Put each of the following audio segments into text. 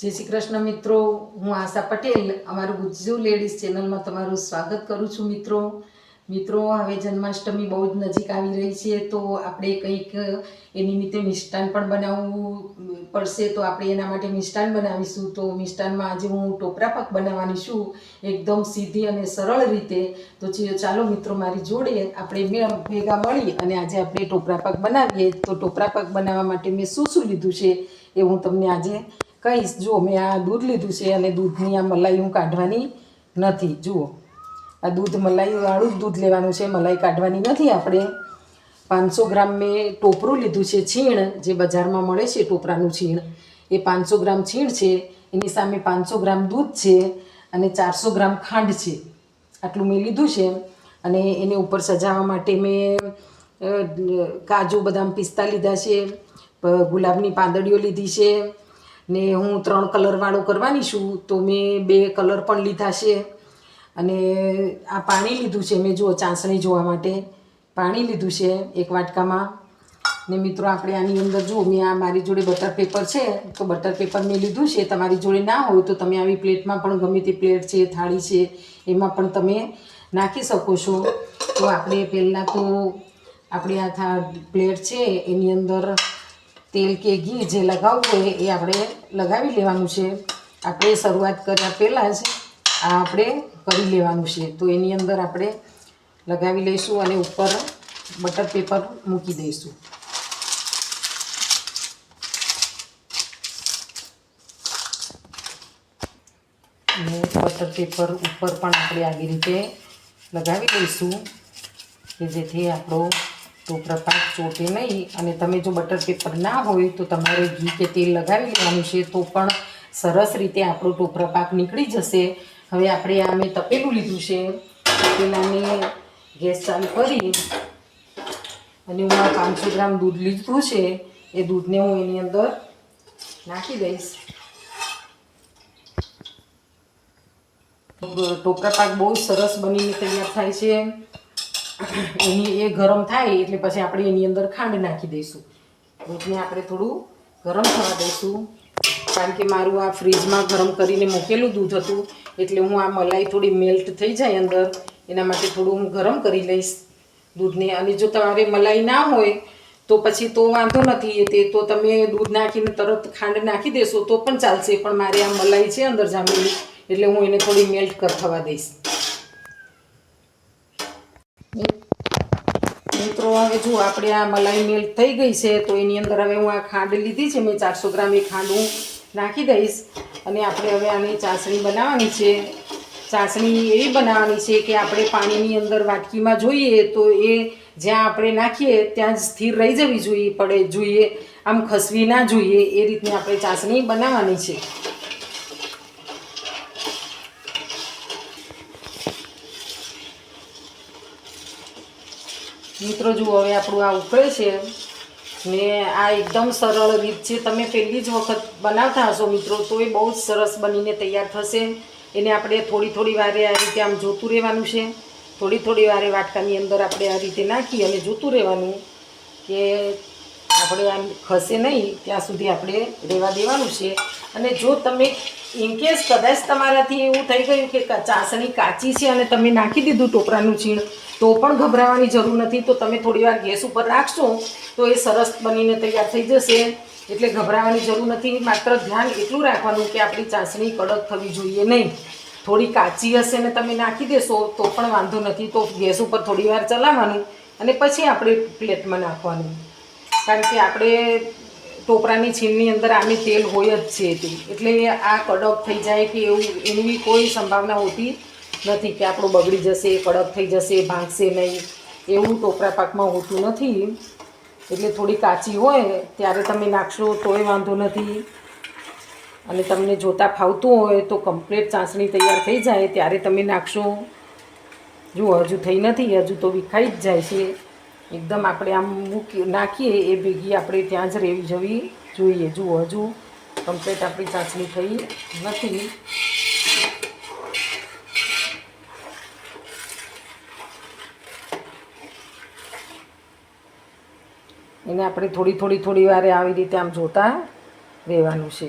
જય શ્રી કૃષ્ણ મિત્રો. હું આશા પટેલ, અમારું ગુજ્જુ લેડીઝ ચેનલમાં તમારું સ્વાગત કરું છું મિત્રો. મિત્રો, હવે જન્માષ્ટમી બહુ જ નજીક આવી રહી છે, તો આપણે કંઈક એ નિમિત્તે મિષ્ટાન પણ બનાવવું પડશે, તો આપણે એના માટે મિષ્ટાન બનાવીશું. તો મિષ્ટાનમાં આજે હું ટોપરા પાક બનાવવાની છું, એકદમ સીધી અને સરળ રીતે. તો ચાલો મિત્રો, મારી જોડે આપણે ભેગા મળી અને આજે આપણે ટોપરા પાક બનાવીએ. તો ટોપરા પાક બનાવવા માટે મેં શું શું લીધું છે એ હું તમને આજે કહીશ જુઓ મેં આ દૂધ લીધું છે અને દૂધની આ મલાઈ હું કાઢવાની નથી. જુઓ, આ દૂધ મલાઈવાળું જ દૂધ લેવાનું છે, મલાઈ કાઢવાની નથી આપણે. પાંચસો ગ્રામ મેં ટોપરું લીધું છે છીણ, જે બજારમાં મળે છે ટોપરાનું છીણ. એ પાંચસો ગ્રામ છીણ છે, એની સામે પાંચસો ગ્રામ દૂધ છે અને ચારસો ગ્રામ ખાંડ છે. આટલું મેં લીધું છે અને એને ઉપર સજાવવા માટે મેં કાજુ, બદામ પિસ્તા લીધા છે ગુલાબની પાંદડીઓ લીધી છે ને હું ત્રણ કલરવાળું કરવાની છું, તો મેં બે કલર પણ લીધા છે. અને આ પાણી લીધું છે મેં, જુઓ, ચાસણી જોવા માટે. પાણી લીધું છે એક વાટકામાં. ને મિત્રો, આપણે આની અંદર જુઓ, મેં આ મારી જોડે બટર પેપર છે, તો બટર પેપર મેં લીધું છે. તમારી જોડે ના હોય તો તમે આવી પ્લેટમાં પણ ગમે તે પ્લેટ છે, થાળી છે, એમાં પણ તમે નાખી શકો છો. તો આપણે પહેલાં તો, આપણે આ પ્લેટ છે, એની અંદર તેલ કે ઘી જે લગાવવું હોય એ આપણે લગાવી લેવાનું છે. આપણે શરૂઆત કર્યા પહેલાં જ આ આપણે કરી લેવાનું છે. તો એની અંદર આપણે લગાવી લઈશું અને ઉપર બટર પેપર મૂકી દઈશું. અને બટર પેપર ઉપર પણ આપણે આવી રીતે લગાવી દઈશું કે જેથી આપણો ટોપરા પાક ચોટે નહીં. અને તમે જો બટર પેપર ના હોય તો તમારે ઘી કે તેલ લગાવી લેવાનું છે, તો પણ સરસ રીતે આપણો ટોપરા પાક નીકળી જશે. હવે આપણે આ મેં તપેલું લીધું છે. તપેલાને ગેસ ચાલુ કરી અને હું આ પાંચસો ગ્રામ દૂધ લીધું છે. એ દૂધને હું એની અંદર નાખી દઈશ. ટોપરા પાક બહુ સરસ બનીને તૈયાર થાય છે. એની એ ગરમ થાય એટલે પછી આપણે એની અંદર ખાંડ નાખી દઈશું. દૂધને આપણે થોડું ગરમ થવા દઈશું. કારણ કે મારું આ ફ્રીજમાં ગરમ કરીને મૂકેલું દૂધ હતું, એટલે હું આ મલાઈ થોડી મેલ્ટ થઈ જાય અંદર, એના માટે થોડું હું ગરમ કરી લઈશ દૂધને. અને જો તમારે મલાઈ ના હોય, તો પછી તો વાંધો નથી તે તો તમે દૂધ નાખીને તરત ખાંડ નાખી દેશો તો પણ ચાલશે. પણ મારે આ મલાઈ છે અંદર જામેલી, એટલે હું એને થોડી મેલ્ટ કર થવા દઈશ. મિત્રો, હવે જો આપણે આ મલાઈ મેલ્ટ થઈ ગઈ છે, તો એની અંદર હવે હું આ ખાંડ લીધી છે, મેં ચારસો ગ્રામ એ ખાંડ હું નાખી દઈશ. અને આપણે હવે આની ચાસણી બનાવવાની છે. ચાસણી એવી બનાવવાની છે કે આપણે પાણીની અંદર વાટકીમાં જોઈએ તો એ જ્યાં આપણે નાખીએ, ત્યાં જ સ્થિર રહી જવી જોઈએ, પડે જોઈએ, આમ ખસવી ના જોઈએ, એ રીતની આપણે ચાસણી બનાવવાની છે. મિત્રો, જુઓ, હવે આપણું આ ઉકળે છે ને આ એકદમ સરળ રીત છે. તમે પહેલી જ વખત બનાવતા હશો મિત્રો તો એ બહુ જ સરસ બનીને તૈયાર થશે. એને આપણે થોડી થોડી વારે આ રીતે આમ જોતું રહેવાનું છે. થોડી થોડી વારે વાટકાની અંદર આપણે આ રીતે નાખી અને જોતું રહેવાનું કે આપણે આમ ખસે નહીં, ત્યાં સુધી આપણે રહેવા દેવાનું છે. અને જો તમે ઇનકેસ કદાચ તમારાથી એવું થઈ ગયું કે ચાસણી કાચી છે અને તમે નાખી દીધું ટોપરાનું છીણ, તો પણ ગભરાવાની જરૂર નથી. તો તમે થોડીવાર ગેસ ઉપર રાખશો તો એ સરસ બનીને તૈયાર થઈ જશે. એટલે ગભરાવાની જરૂર નથી. માત્ર ધ્યાન એટલું રાખવાનું કે આપણી ચાસણી કડક થવી જોઈએ નહીં. થોડી કાચી હશે ને તમે નાખી દેશો તો પણ વાંધો નથી. તો ગેસ ઉપર થોડીવાર ચલાવવાનું અને પછી આપણે પ્લેટમાં નાખવાનું. કારણ કે આપણે ટોપરાની છીણની અંદર આમે તેલ હોય જ છે તે. એટલે આ કડક થઈ જાય કે એવું એની કોઈ સંભાવના હોતી નથી કે આપણું બગડી જશે, કડક થઈ જશે, ભાંગશે નહીં. એવું ટોપરા પાકમાં હોતું નથી. એટલે થોડી કાચી હોય, ત્યારે તમે નાખશો તોય વાંધો નથી. અને તમને જોતાં ફાવતું હોય તો કમ્પ્લીટ ચાસણી તૈયાર થઈ જાય, ત્યારે તમે નાખશો. જુઓ હજુ થઈ નથી, હજુ તો વિખાઈ જ જાય છે. એકદમ આપણે આમ મૂકી નાખીએ એ ભેગી આપણે ત્યાં જ રહેવી જવી જોઈએ. જુઓ, હજુ કમ્પ્લીટ આપણી ચાસણી થઈ નથી. એને આપણે થોડી થોડી થોડી વારે આવી રીતે આમ જોતા રહેવાનું છે.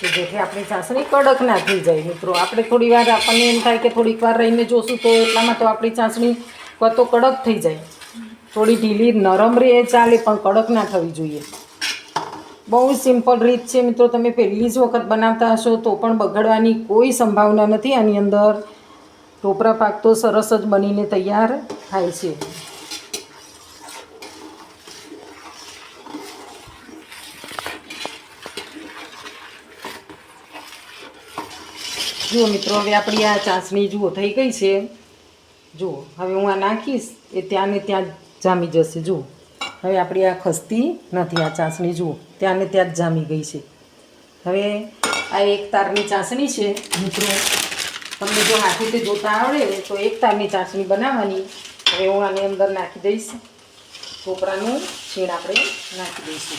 કે જેથી આપણી ચાસણી કડક ના થઈ જાય. મિત્રો, આપણે થોડી વાર આપણને એમ થાય કે થોડીક વાર રહીને જોશું તો એટલામાં તો આપણી ચાસણી કાં તો કડક થઈ જાય. થોડી ઢીલી નરમ રહે ચાલે, પણ કડક ના થવી જોઈએ. બહુ સિમ્પલ રીત છે મિત્રો, તમે પહેલી જ વખત બનાવતા હશો તો પણ બગડવાની કોઈ સંભાવના નથી. આની અંદર ટોપરા પાક તો સરસ જ બનીને તૈયાર થાય છે. જુઓ મિત્રો, હવે આપણી આ ચાસણી જુઓ થઈ ગઈ છે. જુઓ, હવે હું આ નાખીશ, એ ત્યાં ને ત્યાં જામી જશે, જુઓ. હવે આપણી આ ખસતી નથી, આ ચાસણી, જુઓ. ત્યાં ને ત્યાં જ જામી ગઈ છે. હવે આ એક તારની ચાસણી છે, મિત્રો. તમને જો હાથેથી જોતા આવડે, તો એક તારની ચાસણી બનાવવાની. હવે હું આની અંદર નાખી દઈશ. કોપરાનું છીણ આપણે નાખી દઈશું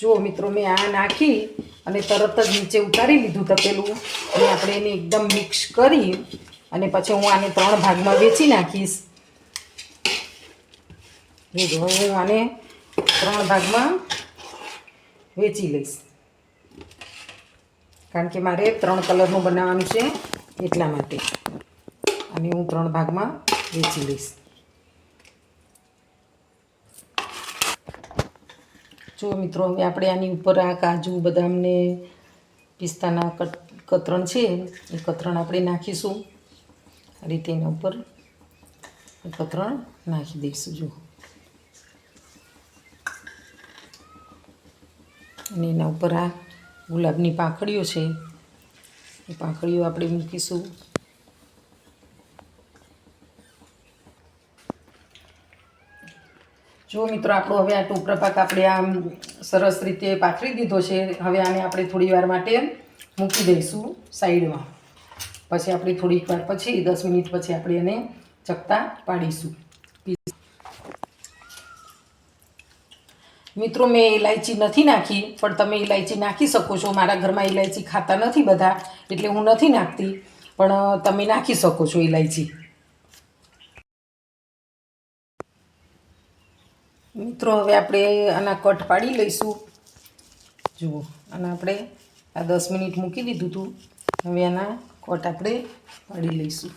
જુઓ મિત્રો, મેં આ નાખી અને તરત જ નીચે ઉતારી લીધું તપેલું. અને આપણે એને એકદમ મિક્સ કરી અને પછી હું આને ત્રણ ભાગમાં વેચી નાખીશ. જો હું આને ત્રણ ભાગમાં વેચી લઈશ. કારણ કે મારે ત્રણ કલરનું બનાવવાનું છે એટલા માટે. અને હું ત્રણ ભાગમાં વેચી લઈશ. જો મિત્રો, હવે આપણે આની ઉપર આ કાજુ બદામને પિસ્તાના કતરણ છે, એ કતરણ આપણે નાખીશું. આ રીતે એના ઉપર કતરણ નાખી દઈશું, જો. અને એના ઉપર આ ગુલાબની પાંખડીઓ છે, એ પાંખડીઓ આપણે મૂકીશું. જો મિત્રો, આપણો હવે આ ટોપરા આપણે આમ સરસ રીતે પાથરી દીધો છે. હવે આને આપણે થોડી વાર માટે મૂકી દઈશું સાઈડમાં. પછી આપણે થોડીક વાર પછી, દસ મિનિટ પછી આપણે એને ચકતા પાડીશું. મિત્રો, મેં ઇલાયચી નથી નાખી, પણ તમે ઇલાયચી નાખી શકો છો. મારા ઘરમાં ઇલાયચી ખાતા નથી બધા, એટલે હું નથી નાખતી, પણ તમે નાખી શકો છો ઇલાયચી મિત્રો, હવે આપણે આના કટ પાડી લઈશું. જુઓ અને આપણે આ દસ મિનિટ મૂકી દીધું હતું. હવે આના કટ આપણે પાડી લઈશું.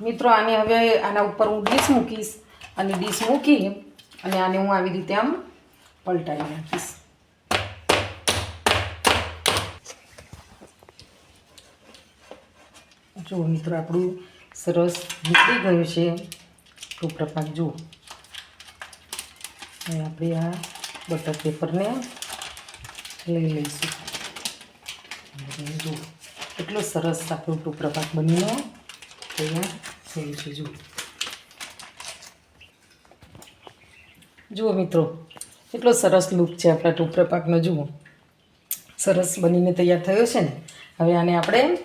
મિત્રો, આને હવે આના ઉપર હું ડીશ મૂકીશ અને ડીશ મૂકી અને આને હું આવી રીતે આમ પલટાવી નાખીશ. જુઓ મિત્રો, આપણું સરસ નીકળી ગયું છે ટોપરા પાક જુઓ. હવે આપણે આ બટર પેપરને લઈ લઈશું. જુઓ એટલો સરસ આપણું ટોપરા પાક બનીને તૈયાર થયું છે. જુઓ. જુઓ મિત્રો, કેટલો સરસ લુક છે આપણા ટુપરા પાકનો. જુઓ. સરસ બનીને તૈયાર થયો છે ને. હવે આને આપણે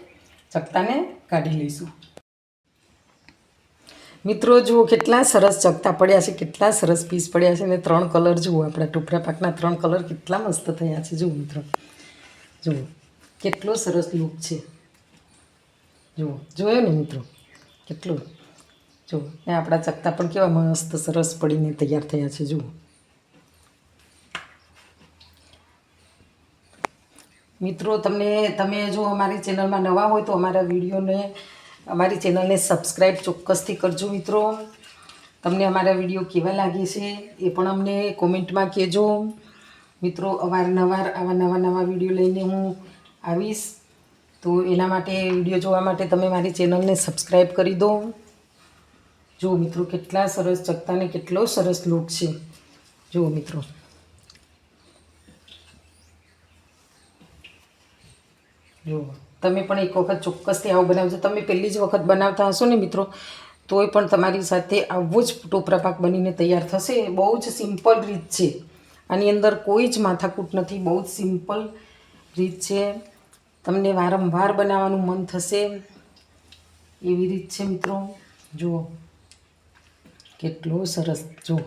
ચકતાને કાઢી લઈશું. મિત્રો, જુઓ કેટલા સરસ ચકતા પડ્યા છે, કેટલા સરસ પીસ પડ્યા છે ને ત્રણ કલર જુઓ આપણા ટોપરા પાકના ત્રણ કલર કેટલા મસ્ત થયા છે. જુઓ મિત્રો. જુઓ, કેટલો સરસ લુક છે. જુઓ, જોયો ને મિત્રો? કેટલું જુઓ ને આપણા ચકતા પણ કેવા મસ્ત સરસ પડીને તૈયાર થયા છે, જુઓ. મિત્રો, તમને, તમે જો અમારી ચેનલમાં નવા હોય તો અમારા વિડીયોને, અમારી ચેનલને સબસ્ક્રાઈબ ચોક્કસથી કરજો, મિત્રો. તમને અમારા વીડિયો કેવા લાગે છે, એ પણ અમને કોમેન્ટમાં કહેજો. મિત્રો, અવારનવાર આવા નવા નવા વીડિયો લઈને હું આવીશ. તો એના માટે વીડિયો જોવા માટે તમે મારી ચેનલને સબસ્ક્રાઈબ કરી દો. જુઓ મિત્રો કેટલા સરસ ચકતાને કેટલો સરસ લુક છે. જુઓ મિત્રો. જુઓ તમે પણ એક વખત ચોક્કસથી આવું બનાવજો. તમે પહેલી જ વખત બનાવતા હશો ને મિત્રો, તોય પણ તમારી સાથે આવો જ ટોપરા પાક બનીને તૈયાર થશે. બહુ જ સિમ્પલ રીત છે. આની અંદર કોઈ જ માથાકૂટ નથી. બહુ જ સિમ્પલ રીત છે. તમને વારંવાર બનાવવાનું મન થશે. એવી રીત છે મિત્રો. જુઓ. કેટલો સરસ. જુઓ.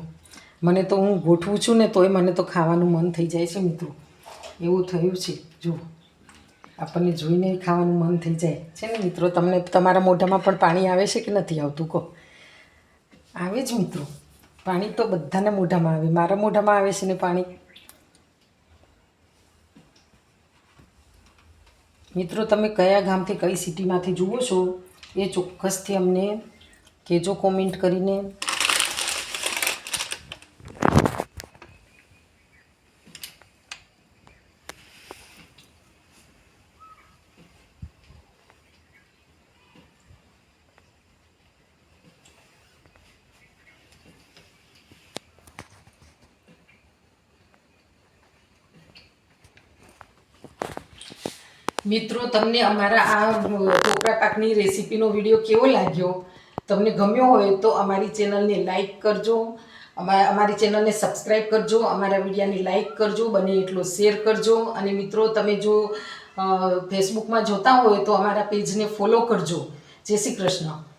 મને તો હું ગોઠવું છું ને તોય મને તો ખાવાનું મન થઈ જાય છે મિત્રો. એવું થયું છે. જુઓ. આપણને જોઈને ખાવાનું મન થઈ જાય. છે ને મિત્રો, તમને તમારા મોઢામાં પણ પાણી આવે છે કે નથી આવતું? કહો. આવે જ મિત્રો. પાણી તો બધાના મોઢામાં આવે. મારા મોઢામાં આવે છે ને પાણી? મિત્રો તમે કયા ગામથી કઈ સિટીમાંથી જુઓ છો એ ચોક્કસથી અમને કહેજો કોમેન્ટ કરીને. મિત્રો, તમને અમારા આ ટોપરા પાકની રેસીપીનો વીડિયો કેવો લાગ્યો? તમને ગમ્યો હોય તો અમારી ચેનલને લાઈક કરજો અમારા અમારી ચેનલને સબસ્ક્રાઈબ કરજો, અમારા વિડીયાને લાઈક કરજો, બને એટલો શેર કરજો. અને મિત્રો, તમે જો ફેસબુકમાં જોતા હોય તો અમારા પેજને ફોલો કરજો. જય શ્રી કૃષ્ણ.